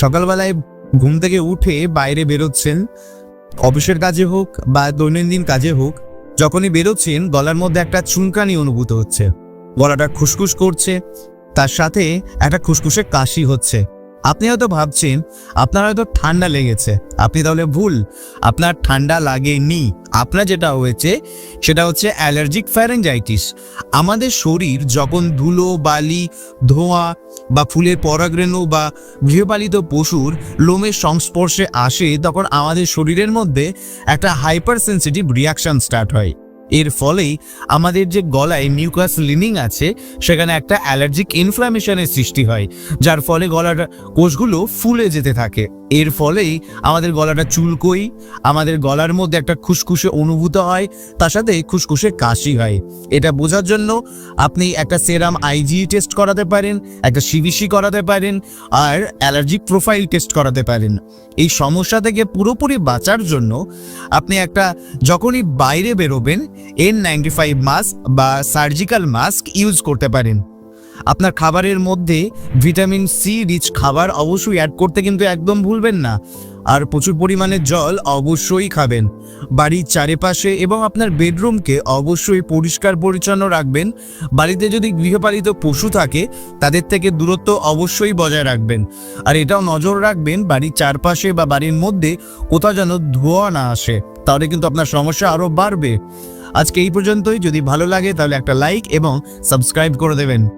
সকালবেলায় ঘুম থেকে উঠে বাইরে বেরোচ্ছেন। অফিসের কাজে হোক বা দৈনন্দিন কাজে হোক, যখনই বেরোচ্ছেন, গলার মধ্যে একটা চুনকানি অনুভূত হচ্ছে। গলাটা খুসখুস করছে, তার সাথে একটা খুসখুসে কাশি হচ্ছে। আপনি হয়তো ভাবছেন, আপনার হয়তো ঠান্ডা লেগেছে। আপনি তাহলে ভুল, আপনার ঠান্ডা লাগেনি। আপনার যেটা হয়েছে, সেটা হচ্ছে অ্যালার্জিক ফ্যারেঞ্জাইটিস আমাদের শরীর যখন ধুলো, বালি, ধোঁয়া বা ফুলের পরাগরেণু বা গৃহপালিত পশুর লোমের সংস্পর্শে আসে, তখন আমাদের শরীরের মধ্যে একটা হাইপার সেন্সিটিভ রিয়াকশন স্টার্ট হয়। এর ফলেই আমাদের যে গলায় মিউকাস লিনিং আছে, সেখানে একটা অ্যালার্জিক ইনফ্লামেশনের সৃষ্টি হয়, যার ফলে গলার কোষগুলো ফুলে যেতে থাকে। এর ফলেই আমাদের গলাটা চুলকোই আমাদের গলার মধ্যে একটা খুসখুসে অনুভূত হয়, তার সাথে খুসখুসে কাশি হয়। এটা বোঝার জন্য আপনি একটা সেরাম আইজি টেস্ট করাতে পারেন, একটা সিবিসি করাতে পারেন, আর অ্যালার্জিক প্রোফাইল টেস্ট করাতে পারেন। এই সমস্যা থেকে পুরোপুরি বাঁচার জন্য আপনি একটা যখনই বাইরে বেরোবেন এন নাইনটি ফাইভ মাস্ক বা সার্জিক্যাল মাস্ক ইউজ করতে পারেন। আপনার খাবারের মধ্যে ভিটামিন সি রিচ খাবার অবশ্যই অ্যাড করতে কিন্তু একদম ভুলবেন না। আর প্রচুর পরিমাণে জল অবশ্যই খাবেন। বাড়ির চারিপাশে এবং আপনার বেডরুমকে অবশ্যই পরিষ্কার পরিচ্ছন্ন রাখবেন। বাড়িতে যদি গৃহপালিত পশু থাকে, তাদের থেকে দূরত্ব অবশ্যই বজায় রাখবেন। আর এটাও নজর রাখবেন, বাড়ির চারপাশে বা বাড়ির মধ্যে কোথাও যেন ধোঁয়া না আসে, তাহলে কিন্তু আপনার সমস্যা আরও বাড়বে। আজকে এই পর্যন্তই। যদি ভালো লাগে তাহলে একটা লাইক এবং সাবস্ক্রাইব করে দেবেন।